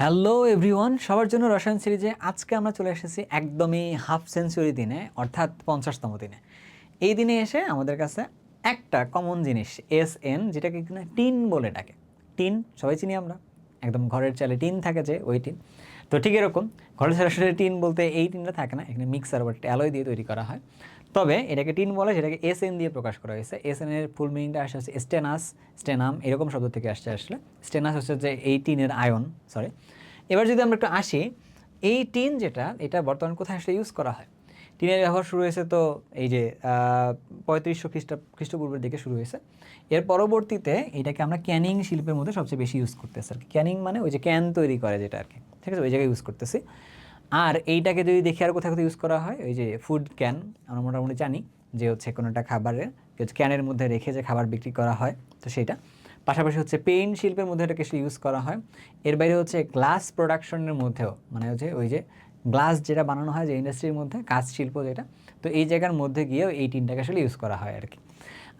Hello everyone সবার জন্য রসায়ন সিরিজে আজকে আমরা চলে এসেছি একদমই হাফ সেঞ্চুরি দিনে, অর্থাৎ পঞ্চাশতম দিনে। এই দিনে এসে আমাদের কাছে একটা কমন জিনিস এস এন যেটাকে কিনা টিন বলে ডাকে। টিন, সবাই চিনি আমরা? একদম ঘরের চালে টিন থাকে যে, ওই টিন। তো ঠিক এরকম, ঘরের সরাসরি টিন বলতে এই টিনটা থাকে না, এখানে মিক্সার বা অ্যালয় দিয়ে তৈরি করা হয়। তবে এটাকে টিন বলে, সেটাকে এস এন দিয়ে প্রকাশ করা হয়েছে। এস এন এর ফুল মিনিংটা আসে হচ্ছে স্টেনাস স্টেনাম এরকম শব্দ থেকে আসছে আসলে। স্টেনাস হচ্ছে যে এই টিনের আয়ন সরি এবার যদি আমরা একটু আসি, এই টিন যেটা, এটা বর্তমান কোথায় আসলে ইউজ করা হয়? টিনের ব্যবহার শুরু হয়েছে তো এই যে পঁয়ত্রিশশো খ্রিস্ট, খ্রিস্টপূর্বের দিকে শুরু হয়েছে। এর পরবর্তীতে এটাকে আমরা ক্যানিং শিল্পের মধ্যে সবচেয়ে বেশি ইউজ করতেছি আর কি। ক্যানিং মানে ওই যে ক্যান তৈরি করে যেটা আর কি। ঠিক আছে? ওই জায়গায় ইউজ করতেছি। আর এইটাকে যদি দেখি আর কোথাও কোথাও ইউজ করা হয়, ওই যে ফুড ক্যান আমরা মোটামুটি জানি যে হচ্ছে কোনো একটা খাবারের ক্যানের মধ্যে রেখে যে খাবার বিক্রি করা হয়, তো সেটা। পাশাপাশি হচ্ছে পেইন্ট শিল্পের মধ্যে এটাকে ইউজ করা হয়। এর বাইরে হচ্ছে গ্লাস প্রোডাকশনের মধ্যেও মানে হচ্ছে ওই যে গ্লাস যেটা বানানো হয় যে ইন্ডাস্ট্রির মধ্যে, কাঁচ শিল্প যেটা, তো এই জায়গার মধ্যে গিয়েও এই টিনটাকে আসলে ইউজ করা হয় আর কি।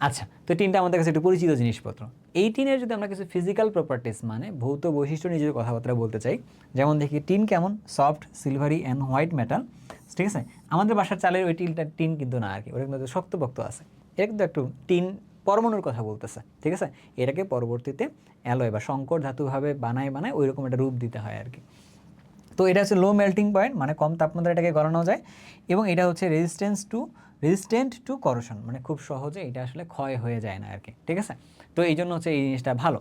আচ্ছা তো টিনটা আমাদের কাছে একটু পরিচিত জিনিসপত্র। এই টিনের যদি আমরা কিছু ফিজিক্যাল প্রপার্টিস মানে ভৌত বৈশিষ্ট্য নিয়ে যদি কথাবার্তা বলতে চাই, যেমন দেখি টিন কেমন? Soft silvery and white metal ঠিক আছে? আমাদের বাসার চালের ওই টিনটা টিন কিন্তু না আর কি ওটা কিন্তু শক্তপোক্ত আছে। এটা কিন্তু একটু টিন পরমাণুর কথা বলতেছে, ঠিক আছে? এটাকে পরবর্তীতে অ্যালয় বা সংকর ধাতুভাবে বানায় বানায় ওই রকম একটা রূপ দিতে হয় আর কি। তো এটা হচ্ছে লো মেল্টিং পয়েন্ট মানে কম তাপমাত্রা এটাকে গলানো যায় এবং এটা হচ্ছে resistance to resistant to corrosion মানে খুব সহজে এটা আসলে ক্ষয় হয়ে যায় না আর কি ঠিক আছে? তো এই জন্য হচ্ছে এই জিনিসটা ভালো।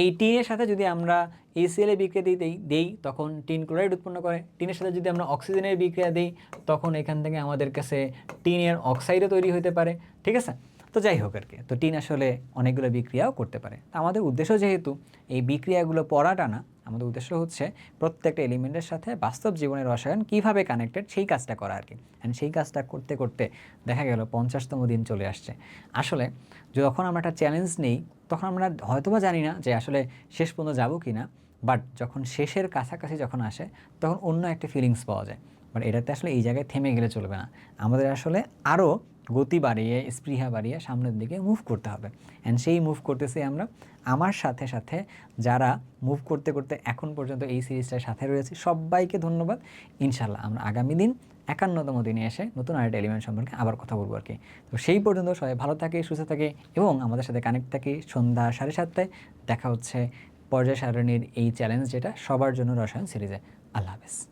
এই টিনের সাথে যদি আমরা এসিএল এর বিক্রিয়া দেই দেই, তখন টিন ক্লোরাইড উৎপন্ন করে। টিনের সাথে যদি আমরা অক্সিজেনের বিক্রিয়া দিই, তখন এখান থেকে আমাদের কাছে টিনের অক্সাইডও তৈরি হতে পারে, ঠিক আছে? তো যাই হোক আর কি। তো টিন আসলে অনেকগুলো বিক্রিয়াও করতে পারে। তা আমাদের উদ্দেশ্য যেহেতু এই বিক্রিয়াগুলো পড়াটা না, আমাদের উদ্দেশ্য হচ্ছে প্রত্যেকটা এলিমেন্টের সাথে বাস্তব জীবনের রসায়ন কীভাবে কানেক্টেড সেই কাজটা করা আর কি। অ্যান্ড সেই কাজটা করতে করতে দেখা গেল পঞ্চাশতম দিন চলে আসছে। আসলে যখন আমরা একটা চ্যালেঞ্জ নেই, তখন আমরা হয়তোবা জানি না যে আসলে শেষ পর্যন্ত যাব কি না। বাট যখন শেষের কাছাকাছি যখন আসে, তখন অন্য একটা ফিলিংস পাওয়া যায়। বাট এটাতে আসলে এই জায়গায় থেমে গেলে চলবে না। আমাদের আসলে আরও গতি বাড়িয়ে, স্পৃহা বাড়িয়ে সামনের দিকে মুভ করতে হবে। অ্যান্ড সেই মুভ করতেছি আমরা। আমার সাথে সাথে যারা মুভ করতে করতে এখন পর্যন্ত এই সিরিজটার সাথে রয়েছে, সবাইকে ধন্যবাদ। ইনশাল্লাহ আমরা আগামী দিন একান্নতম দিনে এসে নতুন আরেকটা এলিমেন্ট সম্পর্কে আবার কথা বলব আর কি। তো সেই পর্যন্ত সবাই ভালো থাকে, সুস্থ থাকে এবং আমাদের সাথে কানেক্ট থাকে সন্ধ্যা সাড়ে সাতটায়। দেখা হচ্ছে পর্যায় সারণীর এই চ্যালেঞ্জ যেটা সবার জন্য রসায়ন সিরিজে আল্লাহ হাফেজ।